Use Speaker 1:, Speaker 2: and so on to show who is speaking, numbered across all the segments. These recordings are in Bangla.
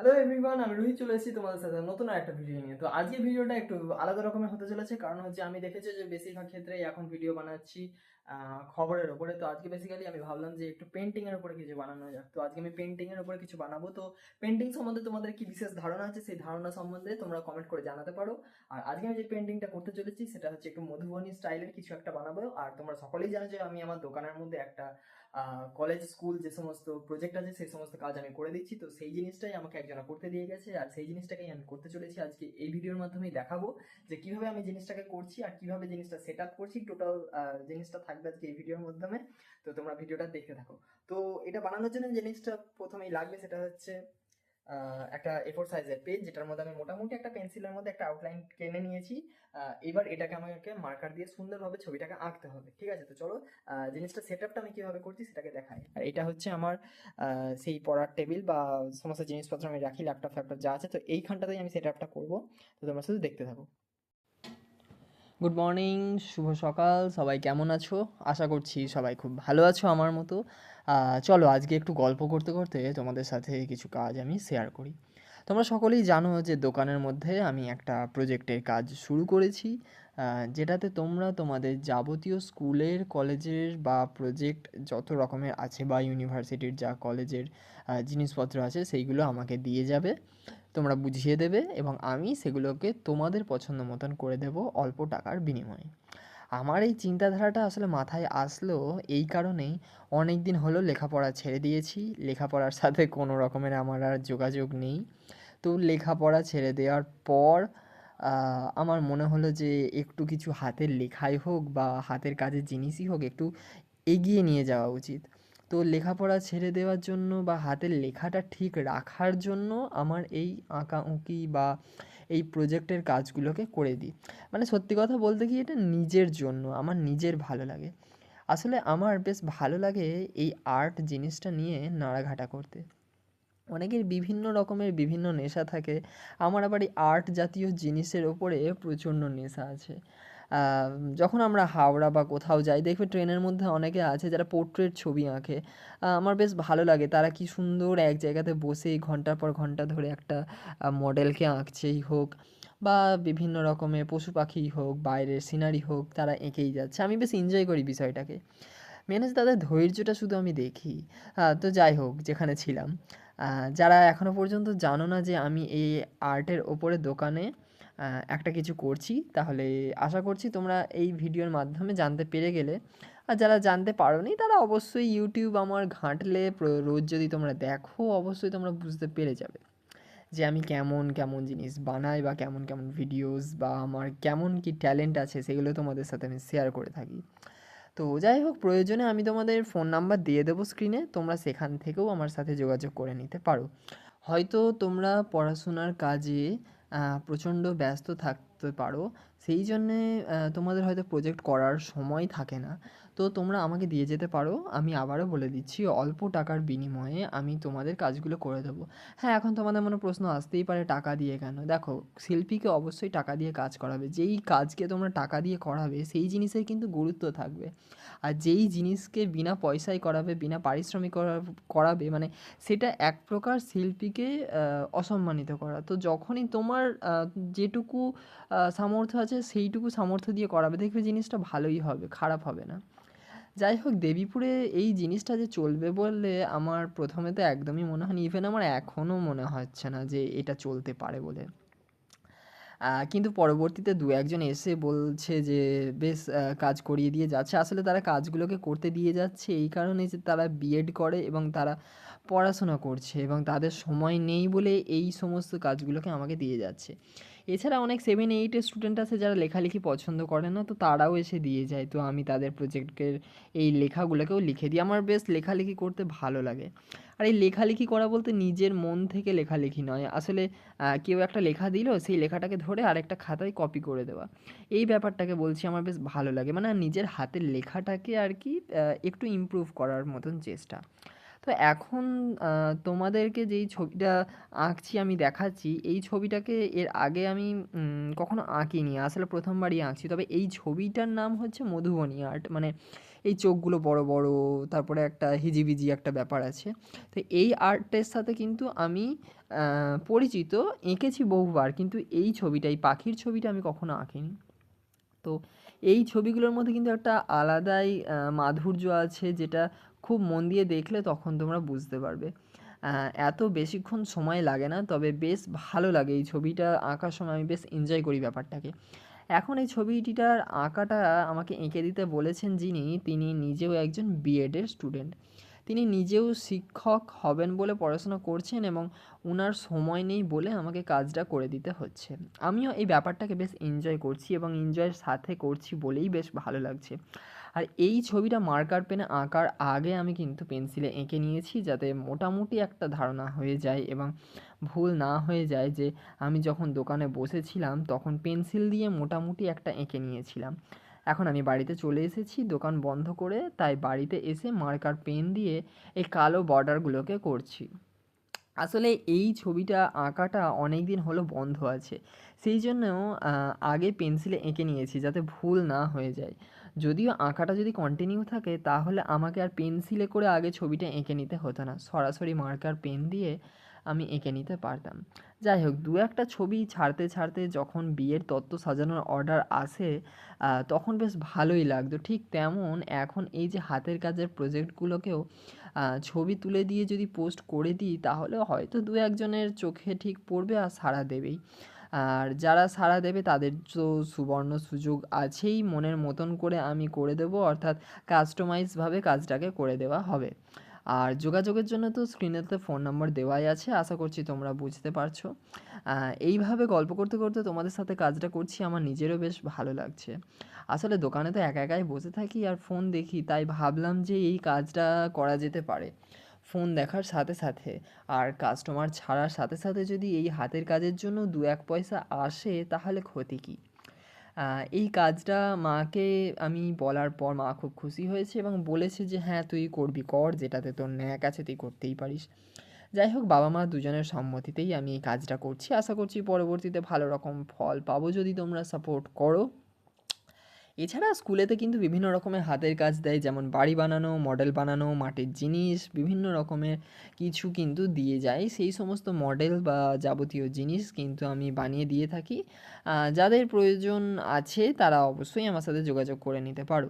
Speaker 1: হ্যালো এভরিওয়ান আমি রোহিত চলে এসেছি তোমাদের সাথে নতুন একটা ভিডিও নিয়ে। তো আজকে ভিডিওটা একটু আলাদা রকমের হতে চলেছে, কারণ হচ্ছে আমি দেখেছি যে বেশিরভাগ ক্ষেত্রে এখন ভিডিও বানাচ্ছি খবরের ওপরে। তো আজকে বেসিক্যালি আমি ভাবলাম যে একটু পেন্টিংয়ের উপরে কিছু বানানো যাক। তো আজকে আমি পেন্টিংয়ের উপরে কিছু বানাবো। তো পেন্টিং সম্বন্ধে তোমাদের কি বিশেষ ধারণা আছে, সেই ধারণা সম্বন্ধে তোমরা কমেন্ট করে জানাতে পারো। আর আজকে আমি যে পেন্টিংটা করতে চলেছি, সেটা হচ্ছে একটু মধুবনী স্টাইলের কিছু একটা বানাবো। আর তোমরা সকলেই জানো যে আমি আমার দোকানের মধ্যে একটা কলেজ স্কুল যে সমস্ত প্রজেক্ট আছে, সেই সমস্ত কাজ আমি করে দিচ্ছি। তো সেই জিনিসটাই আমাকে একজনা করতে দিয়ে গেছে আর সেই জিনিসটাকেই আমি করতে চলেছি। আজকে এই ভিডিওর মাধ্যমেই দেখাবো যে কীভাবে আমি জিনিসটাকে করছি আর কীভাবে জিনিসটা সেট আপ করছি টোটাল জিনিসটা থাকবে আজকে এই ভিডিওর মাধ্যমে। তো তোমরা ভিডিওটা দেখতে থাকো। তো এটা বানানোর জন্য জিনিসটা প্রথমেই লাগবে, সেটা হচ্ছে একটা এফোর সাইজের পেজ যেটার মধ্যে আমি মোটামুটি একটা পেন্সিলের মধ্যে একটা আউটলাইন টেনে নিয়েছি। এবার এটাকে আমাকে মার্কার দিয়ে সুন্দরভাবে ছবিটাকে আঁকতে হবে, ঠিক আছে? তো চলো জিনিসটা সেট আপটা আমি কীভাবে করছি সেটাকে দেখাই। আর এটা হচ্ছে আমার সেই পড়ার টেবিল বা সমস্ত জিনিসপত্র আমি রাখি ল্যাপটপ ফ্যাপটপ যা আছে, তো এইখানটাতেই আমি সেট আপটা করব। তো তোমরা শুধু দেখতে থাকো। গুড মর্নিং শুভ সকাল, সবাই কেমন আছো? আশা করছি সবাই খুব ভালো আছো আমার মতো। চলো আজকে একটু গল্প করতে করতে তোমাদের সাথে কিছু কাজ আমি শেয়ার করি। তোমরা সকলেই জানো যে দোকানের মধ্যে আমি একটা প্রজেক্টের কাজ শুরু করেছি। যেটাতে তোমরা তোমাদের যাবতীয় স্কুলের, কলেজের বা প্রজেক্ট যত রকমের আছে বা ইউনিভার্সিটির যা কলেজের জিনিসপত্র আছে সেইগুলো আমাকে দিয়ে যাবে, তোমরা বুঝিয়ে দেবে এবং আমি সেগুলোকে তোমাদের পছন্দ মতন করে দেব অল্প টাকার বিনিময়ে। আমার এই চিন্তাধারাটা আসলে মাথায় আসলো এই কারণেই অনেক দিন হলো লেখাপড়া ছেড়ে দিয়েছি। লেখাপড়ার সাথে কোনো রকমের আমার আর যোগাযোগ নেই। তো লেখাপড়া ছেড়ে দেওয়ার পর আমার মনে হলো যে একটু কিছু হাতের লেখাই হোক বা হাতের কাজের জিনিসই হোক একটু এগিয়ে নিয়ে যাওয়া উচিত। তো লেখাপড়া ছেড়ে দেওয়ার জন্য বা হাতের লেখাটা ঠিক রাখার জন্য আমার এই আঁকাউঁকি বা এই প্রজেক্টের কাজগুলোকে করে দিই। মানে সত্যি কথা বলতে কি এটা নিজের জন্য, আমার নিজের ভালো লাগে। আসলে আমার বেশ ভালো লাগে এই আর্ট জিনিসটা নিয়ে নাড়াঘাটা করতে। অনেকের বিভিন্ন রকমের বিভিন্ন নেশা থাকে। আমার আবার এই আর্ট জাতীয় জিনিসের ওপরে প্রচণ্ড নেশা আছে। যখন আমরা হাওড়া বা কোথাও যাই, দেখবে ট্রেনের মধ্যে অনেকে আছে যারা পোর্ট্রেট ছবি আঁকে। আমার বেশ ভালো লাগে। তারা কি সুন্দর এক জায়গাতে বসে ঘণ্টার পর ঘণ্টা ধরে একটা মডেলকে আঁকছেই হোক বা বিভিন্ন রকমের পশু পাখি হোক, বাইরের সিনারি হোক, তারা এঁকেই যাচ্ছে। আমি বেশ এনজয় করি বিষয়টাকে। মেন হচ্ছে তাদের ধৈর্যটা শুধু আমি দেখি। তো যাই হোক, যেখানে ছিলাম। যারা এখনও পর্যন্ত জানো না যে আমি এই আর্টের ওপরে দোকানে একটা কিছু করছি, তাহলে আশা করছি তোমরা এই ভিডিওর মাধ্যমে জানতে পেরে গেলে। আর যারা জানতে পারোনি, তারা অবশ্যই ইউটিউব আমার ঘাঁটলে রোজ যদি তোমরা দেখো, অবশ্যই তোমরা বুঝতে পেরে যাবে। যে আমি কেমন কেমন জিনিস বানাই বা কেমন কেমন ভিডিওস বা আমার কেমন কি ট্যালেন্ট আছে, সেগুলো তোমাদের সাথে আমি শেয়ার করে থাকি। তো যাই হোক, প্রয়োজনে আমি তোমাদের ফোন নাম্বার দিয়ে দেবো স্ক্রিনে তোমরা সেখান থেকেও আমার সাথে যোগাযোগ করে নিতে পারো। হয়তো তোমরা পড়াশোনার কাজে প্রচণ্ড ব্যস্ত থাকতে পারো। সেই জন্যে তোমাদের হয়তো প্রজেক্ট করার সময় থাকে না। তো তোমরা আমাকে দিয়ে যেতে পারো। আমি আবারও বলে দিচ্ছি, অল্প টাকার বিনিময়ে আমি তোমাদের কাজগুলো করে দেবো। হ্যাঁ এখন তোমাদের মনে প্রশ্ন আসতেই পারে, টাকা দিয়ে কেন? দেখো, শিল্পীকে অবশ্যই টাকা দিয়ে কাজ করাবে। যেই কাজকে তোমরা টাকা দিয়ে করাবে, সেই জিনিসের কিন্তু গুরুত্ব থাকবে। আর যেই জিনিসকে বিনা পয়সায় করাবে, বিনা পারিশ্রমিক করাবে মানে সেটা এক প্রকার শিল্পীকে অসম্মানিত করা। তো যখনই তোমার যেটুকু সামর্থ্য আছে সেইটুকু সামর্থ্য দিয়ে করাবে, দেখবে জিনিসটা ভালোই হবে, খারাপ হবে না। যাই হোক, দেবীপুরে এই জিনিসটা যে চলবে বললে আমার প্রথমে তো একদমই মনে হয়নি ইভেন আমার এখনও মনে হচ্ছে না যে এটা চলতে পারে বলে। কিন্তু পরবর্তীতে দু একজন এসে বলছে যে, বেশ কাজ করিয়ে দিয়ে যাচ্ছে। আসলে তারা কাজগুলোকে করতে দিয়ে যাচ্ছে এই কারণে যে তারা বিএড করে এবং তারা পড়াশোনা করছে এবং তাদের সময় নেই বলে এই সমস্ত কাজগুলোকে আমাকে দিয়ে যাচ্ছে। এছাড়া অনেক সেভেন এইটের স্টুডেন্ট আছে যারা লেখালেখি পছন্দ করে না, তো তারাও এসে দিয়ে যায়। তো আমি তাদের প্রজেক্টের এই লেখাগুলোকেও লিখে দিই। আমার বেশ লেখালেখি করতে ভালো লাগে। আর এই লেখালেখি করা বলতে নিজের মন থেকে লেখালেখি নয়। আসলে কেউ একটা লেখা দিল, সেই লেখাটাকে ধরে আরেকটা খাতায় কপি করে দেওয়া। এই ব্যাপারটাকে বলছি আমার বেশ ভালো লাগে। মানে নিজের হাতের লেখাটাকে আর কি একটু ইমপ্রুভ করার মতন চেষ্টা। তো এখন তোমাদেরকে যেই ছবিটা আঁকছি, আমি দেখাচ্ছি, এই ছবিটাকে এর আগে আমি কখনো আঁকিনি। আসলে প্রথমবারই আঁকছি। তবে এই ছবিটার নাম হচ্ছে মধুবনী আর্ট। মানে
Speaker 2: এই চোখগুলো বড় বড়, তারপরে একটা হিজিবিজি একটা ব্যাপার আছে। তো এই আর্টের সাথে কিন্তু আমি পরিচিত, এঁকেছি বহুবার। কিন্তু এই ছবিটা, এই পাখির ছবিটা আমি কখনো আঁকিনি। তো এই ছবিগুলোর মধ্যে কিন্তু একটা আলাদাই মাধুর্য আছে, যেটা খুব মন দিয়ে দেখলে তখন তোমরা বুঝতে পারবে। এত বেশিক্ষণ সময় লাগে না, তবে বেশ ভালো লাগে এই ছবিটা আঁকার সময় আমি বেশ এনজয় করি ব্যাপারটাকে। এখন এই ছবিটিটার আঁকাটা আমাকে এঁকে দিতে বলেছেন যিনি, তিনি নিজেও একজন বিএডের স্টুডেন্ট তিনি নিজেও শিক্ষক হবেন বলে পড়াশোনা করছেন এবং ওনার সময় নেই বলে আমাকে কাজটা করে দিতে হচ্ছে। আমিও এই ব্যাপারটাকে বেশ এনজয় করছি এবং এনজয়ের সাথে করছি বলেই বেশ ভালো লাগছে। আর এই ছবিটা মার্কার পেনে আঁকার আগে আমি কিন্তু পেন্সিলে এঁকে নিয়েছি যাতে মোটামুটি একটা ধারণা হয়ে যায় এবং ভুল না হয়ে যায় যে আমি যখন দোকানে বসেছিলাম তখন পেন্সিল দিয়ে মোটামুটি একটা এঁকে নিয়েছিলাম। এখন আমি বাড়িতে চলে এসেছি, দোকান বন্ধ করে তাই বাড়িতে এসে মার্কার পেন দিয়ে এই কালো বর্ডারগুলোকে করছি। আসলে এই ছবিটা আঁকাটা অনেক দিন হলো বন্ধ আছে। সেই জন্য আগে পেন্সিলে এঁকে নিয়েছি যাতে ভুল না হয়ে যায়। যদিও আঁকাটা যদি কন্টিনিউ থাকে, তাহলে আমাকে আর পেন্সিলে করে আগে ছবিটা এঁকে নিতে হতো না। সরাসরি মার্কার পেন দিয়ে আমি এঁকে নিতে পারতাম। যাই হোক, দু একটা ছবি ছাড়তে ছাড়তে যখন বিয়ের তত্ত্ব সাজানোর অর্ডার আসে তখন বেশ ভালোই লাগতো। ঠিক তেমন এখন এই যে হাতের কাজের প্রজেক্টগুলোকেও ছবি তুলে দিয়ে যদি পোস্ট করে দিই তাহলে হয়তো দু একজনের চোখে ঠিক পড়বে আর সাড়া দেবেই। আর যারা সাড়া দেবে তাদের তো সুবর্ণ সুযোগ আছেই মনের মতন করে আমি করে দেবো, অর্থাৎ কাস্টমাইজভাবে কাজটাকে করে দেওয়া হবে। আর যোগাযোগের জন্য তো স্ক্রিনেতে ফোন নাম্বার দেওয়াই আছে, আশা করছি তোমরা বুঝতে পারছ। এইভাবে গল্প করতে করতে তোমাদের সাথে কাজটা করছি, আমার নিজেরও বেশ ভালো লাগছে। আসলে দোকানে তো একা একাই বসে থাকি আর ফোন দেখি, তাই ভাবলাম যে এই কাজটা করা যেতে পারে। ফোন দেখার সাথে সাথে আর কাস্টমার ছাড়ার সাথে সাথে যদি এই হাতের কাজের জন্য দু এক পয়সা আসে, তাহলে ক্ষতি কী? এই কাজটা মাকে আমি বলার পর মা খুব খুশি হয়েছে এবং বলেছে যে হ্যাঁ তুই করবি, কর, যেটাতে তোর ন্যাক আছে, তুই করতেই পারিস। যাই হোক, বাবা মা দুজনের সম্মতিতেই আমি এই কাজটা করছি। আশা করছি পরবর্তীতে ভালো রকম ফল পাবো। যদি তোমরা সাপোর্ট করো এছাড়া স্কুলেতে কিন্তু বিভিন্ন রকমের হাতের কাজ দেয়, যেমন বাড়ি বানানো মডেল বানানো, মাটির জিনিস, বিভিন্ন রকমের কিছু কিন্তু দিয়ে যায়। সেই সমস্ত মডেল বা যাবতীয় জিনিস কিন্তু আমি বানিয়ে দিয়ে থাকি। যাদের প্রয়োজন আছে তারা অবশ্যই আমার সাথে যোগাযোগ করে নিতে পারো।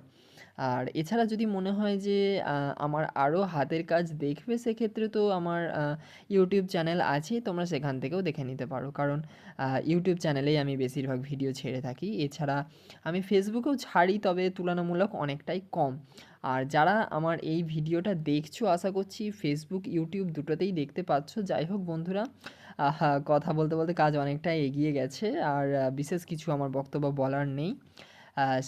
Speaker 2: আর এছাড়া যদি মনে হয় যে আমার আরও হাতের কাজ দেখবে সেক্ষেত্রে তো আমার ইউটিউব চ্যানেল আছে, তোমরা সেখান থেকেও দেখে নিতে পারো। কারণ ইউটিউব চ্যানেলেই আমি বেশিরভাগ ভিডিও ছেড়ে থাকি। এছাড়া আমি ফেসবুকেও ছাড়ি, তবে তুলনামূলক অনেকটাই কম। আর যারা আমার এই ভিডিওটা দেখছ, আশা করছি ফেসবুক ইউটিউব দুটোতেই দেখতে পাচ্ছ। যাই হোক বন্ধুরা কথা বলতে বলতে কাজ অনেকটাই এগিয়ে গেছে। আর বিশেষ কিছু আমার বক্তব্য বলার নেই।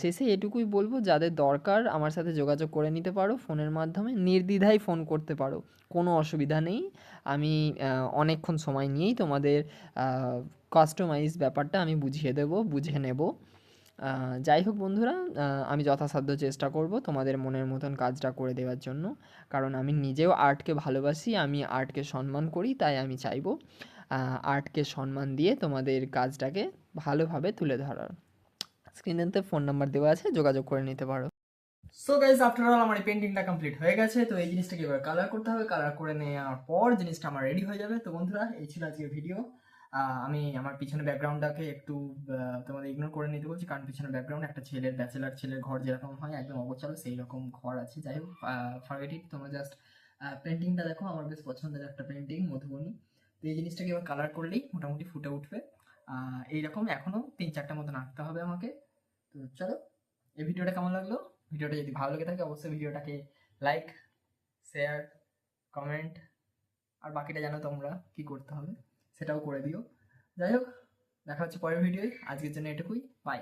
Speaker 2: শেষে এটুকুই বলব, যাদের দরকার আমার সাথে যোগাযোগ করে নিতে পারো, ফোনের মাধ্যমে। নির্দ্বিধায় ফোন করতে পারো, কোনো অসুবিধা নেই। আমি অনেকক্ষণ সময় নিয়েই তোমাদের কাস্টমাইজ ব্যাপারটা আমি বুঝিয়ে দেবো, বুঝে নেব। যাই হোক বন্ধুরা আমি যথাসাধ্য চেষ্টা করব তোমাদের মনের মতন কাজটা করে দেওয়ার জন্য। কারণ আমি নিজেও আর্টকে ভালোবাসি, আমি আর্টকে সম্মান করি, তাই আমি চাইব আর্টকে সম্মান দিয়ে তোমাদের কাজটাকে ভালোভাবে তুলে ধরার। স্ক্রিনেতে ফোন নাম্বার দেওয়া আছে, যোগাযোগ করে নিতে পারো।
Speaker 1: সো গাইজ আফটার অল আমার এই পেন্টিংটা কমপ্লিট হয়ে গেছে। তো এই জিনিসটাকে এবার কালার করতে হবে। কালার করে নেওয়ার পর জিনিসটা আমার রেডি হয়ে যাবে। তো বন্ধুরা, এই ছিল আজকের ভিডিও আমি আমার পিছনে ব্যাকগ্রাউন্ডটাকে একটু তোমাদের ইগনোর করে নিতে বলছি। কারণ পিছনে ব্যাকগ্রাউন্ড একটা ছেলের ব্যাচেলার ছেলের ঘর যেরকম হয়, একদম অগোছালো সেই রকম ঘর আছে। যাই হোক ফরগেট ইট তোমরা জাস্ট পেন্টিংটা দেখো। আমার বেশ পছন্দের একটা পেন্টিং মধুবনী। তো এই জিনিসটাকে এবার কালার করলেই মোটামুটি ফুটে উঠবে। এইরকম এখনও তিন চারটা মতন আঁকতে হবে আমাকে। তো চলো, এই ভিডিওটা কেমন লাগল? ভিডিওটা যদি ভালো লেগে থাকে, অবশ্যই ভিডিওটাকে লাইক শেয়ার কমেন্ট আর বাকিটা জানো তোমরা কি করতে হবে, সেটাও করে দিও। যাই হোক, দেখা হচ্ছে পরের ভিডিওয়। আজকের জন্য এটুকুই। বাই